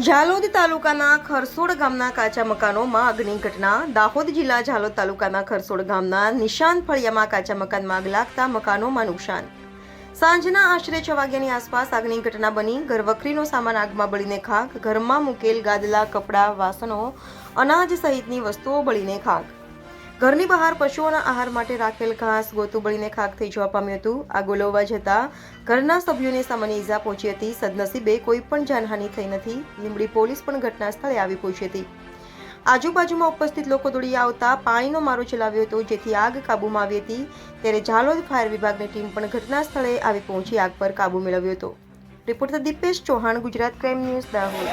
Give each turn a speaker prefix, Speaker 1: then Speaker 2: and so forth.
Speaker 1: ઝાલોદ તાલુકાના ખરસોડ ગામના કાચા મકાનોમાં અગ્નિ ઘટના. દાહોદ જિલ્લા ઝાલોદ તાલુકાના ખરસોડ ગામના નિશાન ફળિયામાં કાચા મકાનમાં આગ લાગતા મકાનોમાં નુકસાન. સાંજના આશરે છ વાગ્યાની આસપાસ આગની ઘટના બની. ઘરવખરીનો સામાન આગમાં બળીને ખાક. ઘરમાં મૂકેલ ગાદલા, કપડાં, વાસણો, અનાજ સહિતની વસ્તુઓ બળીને ખાક. ઘરની બહાર પશુઓના આહાર માટે રાખેલ ઘાસ ગોતું બળીને ખાક થઈ જવા પામ્યું હતું. આ ઓલવવા જતા ઘરના સભ્યોને સામાન્ય ઈજા પહોંચી હતી. સદનસીબે કોઈ પણ જાનહાનિ થઈ નથી. લીંબડી પોલીસ પણ ઘટના સ્થળે આવી પહોંચી હતી. આજુબાજુમાં ઉપસ્થિત લોકો દોડી આવતા પાણીનો મારો ચલાવ્યો હતો, જેથી આગ કાબૂમાં આવી હતી. ત્યારે ઝાલોદ ફાયર વિભાગની ટીમ પણ ઘટના સ્થળે આવી પહોંચી આગ પર કાબૂ મેળવ્યો હતો. Reporter Dipesh Chauhan, Gujarat crime news, Dahod.